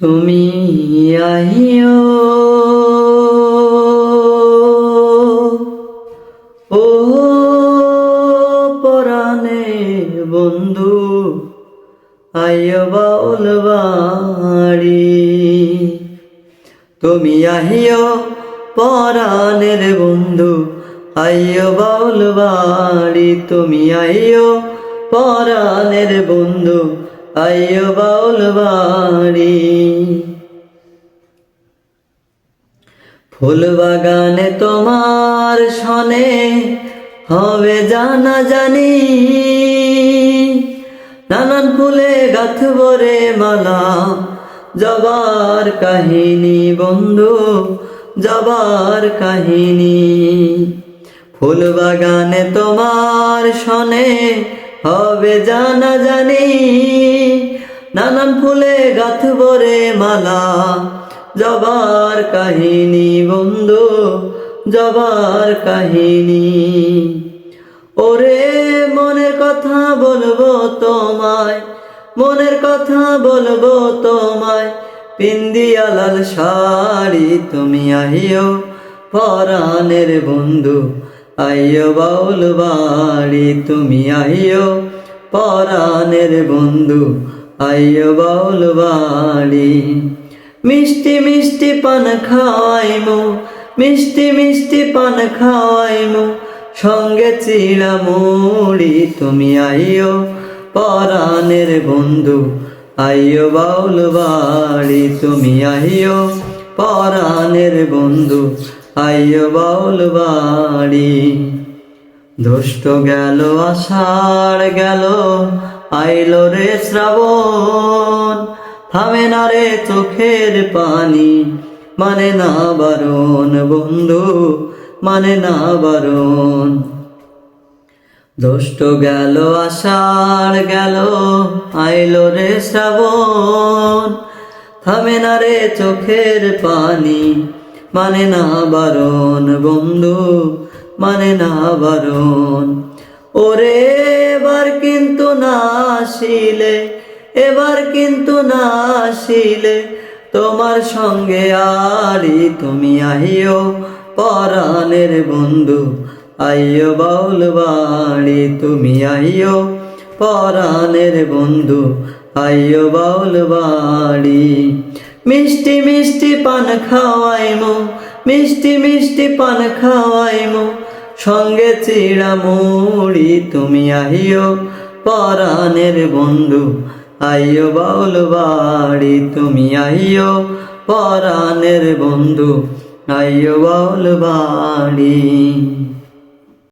তুমি আহিও। ও পরাণে বন্ধু আইয় বাউল বাড়ি। তুমি আহিও পরাণের বন্ধু আইয় তুমি আইয় পরাণের বন্ধু আইয় বাউল বাড়ি ফুল বাগানে তোমার সনে হবে জানা জানি নানান ফুলে গাথব মালা যাবার কাহিনী বন্ধু যাবার কাহিনী। ফুল বাগানে তোমার সনে হবে জানা জানি, নানান ফুলে গাথব রে মালা। জবার কাহিনী বন্ধু, জবার কাহিনী। ওরে মনের কথা বলব তোমায়, মনের কথা বলব তোমায়। পিন্দিয়া লাল শাড়ি তুমি আহিও, পরাণের বন্ধু আইও বাউল বাড়ি, তুমি আহিও পরাণের বন্ধু। আইও বাউল বাড়ি, মিষ্টি মিষ্টি পান খাওয়াইমু মিষ্টি মিষ্টি পান খাওয়াইমু সঙ্গে চিড়া মুড়ি তুমি আইও পরাণের বন্ধু। আইও বাউল বাড়ি, তুমি আইও পরাণের বন্ধু। আইও বাউল বাড়ি। দুষ্ট গেল, আষাঢ় গেল, আইলো রে শ্রাবণ। থামে না রে চোখের পানি মানে না বারণ বন্ধু মানে না বারণ। দুষ্ট গেল, আষাঢ় গেল, আইলো রে শ্রাবণ। থামে না রে চোখের পানি মানে না বারণ, বন্ধু মানে না বারণ। ওরে, এবার কিন্তু না আসিলে, এবার কিন্তু না আসিলে, তোমার সঙ্গে আরি তুমি আহিও পরাণের বন্ধু আইও বাউল বাড়ি তুমি আইও পরাণের বন্ধু আইও বাউল বাড়ি মিষ্টি মিষ্টি পান খাওয়াইমো, মিষ্টি মিষ্টি পান খাওয়াইমো। সঙ্গে চিড়া মুড়ি তুমি আহিও, পরাণের বন্ধু, আইও বাউল বাড়ি তুমি আইও পরাণের বন্ধু, আইও বাউল বাড়ি।